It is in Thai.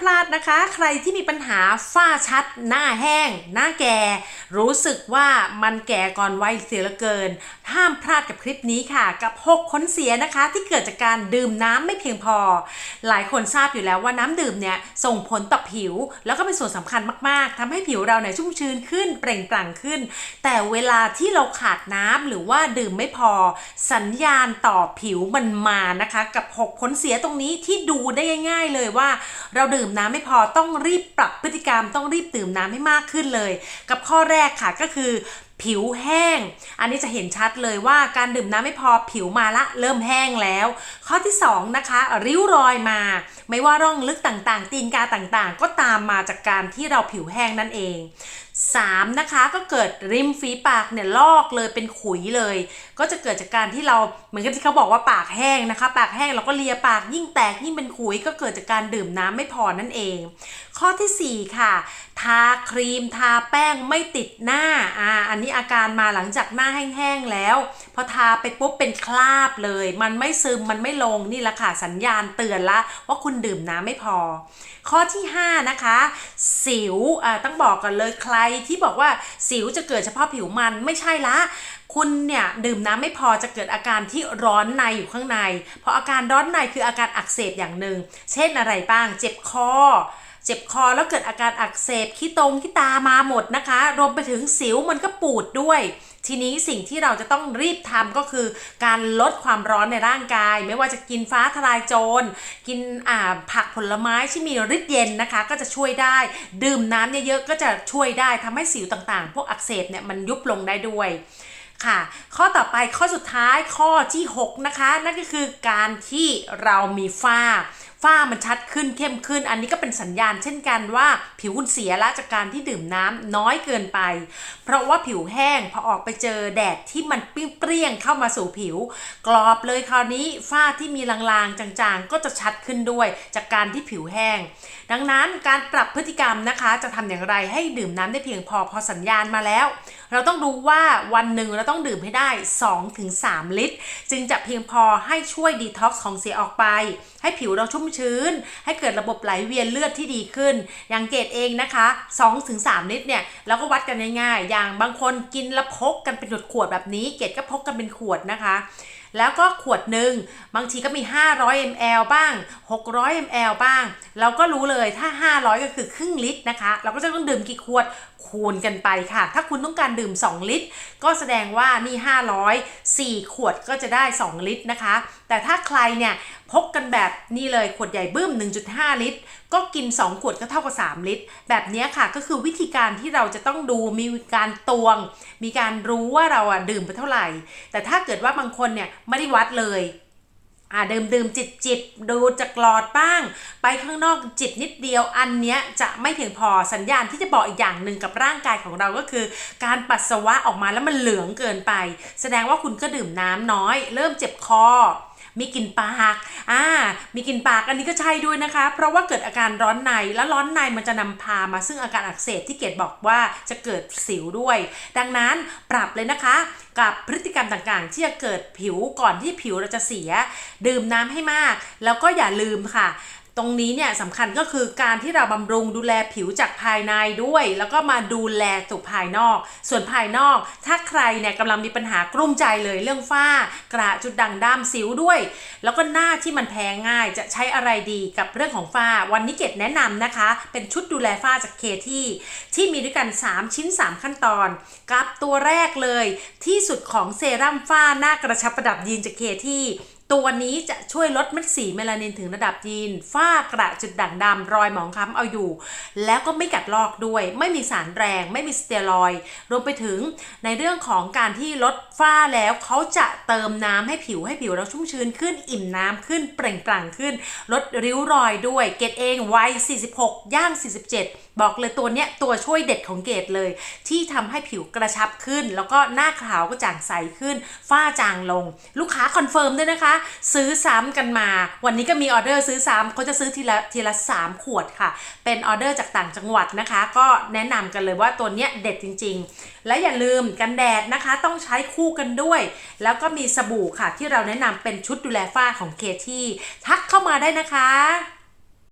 พลาดนะคะ ใครที่มีปัญหาฝ้าชัด หน้าแห้ง หน้าแก่ รู้สึกว่ามันแก่ก่อนวัยเสียเหลือเกิน ห้ามพลาดกับคลิปนี้ค่ะ กับ 6ค้นเสียนะคะ ที่เกิดจากการดื่มน้ำไม่เพียงพอ หลายคนทราบอยู่แล้วว่าน้ำดื่มเนี่ยส่งผลต่อผิว แล้วก็เป็นส่วนสำคัญมากๆทำให้ผิวเราเนี่ยชุ่มชื้นขึ้นเปล่งปลั่งขึ้น แต่เวลาที่เราขาดน้ำหรือว่าดื่มไม่พอ สัญญาณต่อผิวมันมานะคะ กับ 6 ผลเสียตรงนี้ที่ดูได้ง่าย ๆ เลยว่า เราดื่มน้ำไม่พอต้องรีบปรับพฤติกรรมต้องรีบดื่มน้ำให้มากขึ้นเลย กับข้อแรกค่ะก็คือ ผิวแห้ง อันนี้จะเห็นชัดเลยว่าการดื่มน้ำไม่พอผิวมาละเริ่มแห้งแล้ว ข้อที่สองนะคะริ้วรอยมา ไม่ว่าร่องลึกต่างๆ ตีนกาต่างๆ ก็ตามมาจากการที่เราผิวแห้งนั่นเอง 3. นะคะก็เกิดริมฝีปากเนี่ยลอกเลยเป็นขุยเลย ก็จะเกิดจากการที่เราเหมือนกับที่เขาบอกว่าปากแห้งนะคะ ปากแห้งเราก็เลียปากยิ่งแตกยิ่งเป็นขุยก็เกิดจากการดื่มน้ำไม่พอนั่นเอง ข้อทีสี่4 ค่ะทาครีมทาแป้งไม่ติดหน้าอ่าอันนี้อาการมาหลังจากหน้าแห้งๆแล้ว พอทาไปปุ๊บเป็นคราบเลย มันไม่ซึมมันไม่ลงนี่แหละค่ะสัญญาณเตือนละว่าคุณดื่มน้ำไม่พอ ข้อที่ 5 นะคะ สิวอ่าต้องบอกกันเลยใครที่บอกว่าสิวจะเกิดเฉพาะผิวมันไม่ใช่ละคุณเนี่ยดื่มน้ำไม่พอจะเกิดอาการที่ร้อนในอยู่ข้างใน เพราะอาการร้อนในคืออาการอักเสบอย่างหนึ่ง เช่นอะไรบ้าง เจ็บคอ เจ็บคอแล้วเกิดอาการอักเสบขี้ตรงขี้ตามาหมดนะคะ รวมไปถึงสิวมันก็ปูดด้วย ทีนี้สิ่งที่เราจะต้องรีบทำก็คือการลดความร้อนในร่างกาย ไม่ว่าจะกินฟ้าทลายโจร กินผักผลไม้ที่มีฤทธิ์เย็นนะคะ ก็จะช่วยได้ ดื่มน้ำเยอะๆก็จะช่วยได้ทำให้สิวต่างๆ พวกอักเสบเนี่ยมันยุบลงได้ด้วยค่ะข้อต่อไปข้อสุดท้ายข้อที่ 6 นะคะ นั่นก็คือการที่เรามีฝ้า ฝ้ามันชัดขึ้นเข้มขึ้น อันนี้ก็เป็นสัญญาณเช่นกันว่าผิวคุณเสียละจากการที่ดื่มน้ำน้อยเกินไป เพราะว่าผิวแห้งพอออกไปเจอแดดที่มันเปรี้ยงเข้ามาสู่ผิว กรอบเลยคราวนี้ฝ้าที่มีลางๆ จางๆ ก็จะชัดขึ้นด้วยจากการที่ผิวแห้ง ดังนั้นการปรับพฤติกรรมนะคะ จะทำอย่างไรให้ดื่มน้ำได้เพียงพอพอสัญญาณมาแล้วเราต้องรู้ว่าวันหนึ่งเราต้องดื่มให้ได้ 2-3 ลิตร จึงจะเพียงพอให้ช่วยดีท็อกซ์ของเสียออกไป ให้ผิวเราชุ่มชื้น ให้เกิดระบบไหลเวียนเลือดที่ดีขึ้น อย่างเกตเองนะคะ 2-3 ลิตรเนี่ยเราก็วัดกันง่ายๆ อย่างบางคนกินแล้วพกกันเป็นขวดแบบนี้ เกตก็พกกันเป็นขวดนะคะ แล้วก็ขวดหนึ่งบางทีก็มี 500 ml บ้าง 600 ml บ้าง เราก็รู้เลยถ้า 500 ก็คือครึ่งลิตรนะคะ เราก็จะต้องดื่มกี่ขวดคูณกันไปค่ะ ถ้าคุณต้องการดื่ม 2 ลิตร ก็แสดงว่านี่ 500 4 ขวดก็จะได้ 2 ลิตรนะคะ แต่ถ้าใครเนี่ยพกกันแบบนี่เลยขวดใหญ่บึ้ม 1.5 ลิตร ก็กิน 2 ขวดก็เท่ากับ 3 ลิตร แบบนี้ค่ะก็คือวิธีการที่เราจะต้องดูมีการตวง มีการรู้ว่าเราอะดื่มไปเท่าไหร่ แต่ถ้าเกิดว่าบางคนเนี่ยไม่ได้วัดเลยอ่าดื่มดื่มจิบจิบดูจะกรอดบ้าง ไปข้างนอกจิบนิดเดียวอันเนี้ยจะไม่เพียงพอสัญญาณที่จะบอกอีกอย่างหนึ่งกับร่างกายของเราก็คือ การปัสสาวะออกมาแล้วมันเหลืองเกินไป แสดงว่าคุณก็ดื่มน้ำน้อย เริ่มเจ็บคอ มีกลิ่นปากอ่ามีกลิ่นปากอันนี้ก็ใช่ด้วยนะคะ เพราะว่าเกิดอาการร้อนในแล้วร้อนในมันจะนำพามาซึ่งอาการอักเสบที่เกดบอกว่าจะเกิดสิวด้วย ดังนั้นปรับเลยนะคะ กับพฤติกรรมต่างๆ ที่จะเกิดผิวก่อนที่ผิวเราจะเสีย ดื่มน้ำให้มาก แล้วก็อย่าลืมค่ะ ตรงนี้เนี่ยสำคัญก็คือการที่เราบำรุงดูแลผิวจากภายในด้วย แล้วก็มาดูแลสู่ภายนอก ส่วนภายนอก ถ้าใครเนี่ยกำลังมีปัญหากลุ้มใจเลยเรื่องฝ้ากระจุดด่างดำสิวด้วย แล้วก็หน้าที่มันแพ้ง่ายจะใช้อะไรดีกับเรื่องของฝ้า วันนี้เกดแนะนำนะคะ เป็นชุดดูแลฝ้าจากเคที่ที่มีด้วยกัน 3 ชิ้น 3 ขั้นตอน กับตัวแรกเลย ที่สุดของเซรั่มฝ้าหน้ากระชับประดับยีนจากเคที่ ตัวนี้จะช่วยลดเม็ดสีเมลานินถึงระดับยีน ฝ้ากระจุดด่างดำรอยหมองคล้ำเอาอยู่ แล้วก็ไม่กัดลอกด้วย ไม่มีสารแรง ไม่มีสเตียรอยด์รวมไปถึงในเรื่องของการที่ลดฝ้าแล้วเขาจะเติมน้ำให้ผิวให้ผิวเราชุ่มชื้นขึ้น อิ่มน้ำขึ้น เปล่งปลั่งขึ้น ลดริ้วรอยด้วย เกดเองวัย 46 ย่าง 47 บอกเลยตัวเนี้ยตัวช่วยเด็ดของเกดเลย ที่ทำให้ผิวกระชับขึ้น แล้วก็หน้าขาวก็จางใสขึ้น ฝ้าจางลง ลูกค้าคอนเฟิร์มด้วยนะคะซื้อซ้ำกันมา วันนี้ก็มีออเดอร์ซื้อซ้ำเขาจะซื้อทีละทีละ 3 ขวดค่ะ เป็นออเดอร์จากต่างจังหวัดนะคะ ก็แนะนำกันเลยว่าตัวเนี้ยเด็ดจริง ๆ และอย่าลืมกันแดดนะคะ ต้องใช้คู่กันด้วย แล้วก็มีสบู่ค่ะที่เราแนะนำเป็นชุดดูแลฝ้าของเคที่ทักเข้ามาได้นะคะ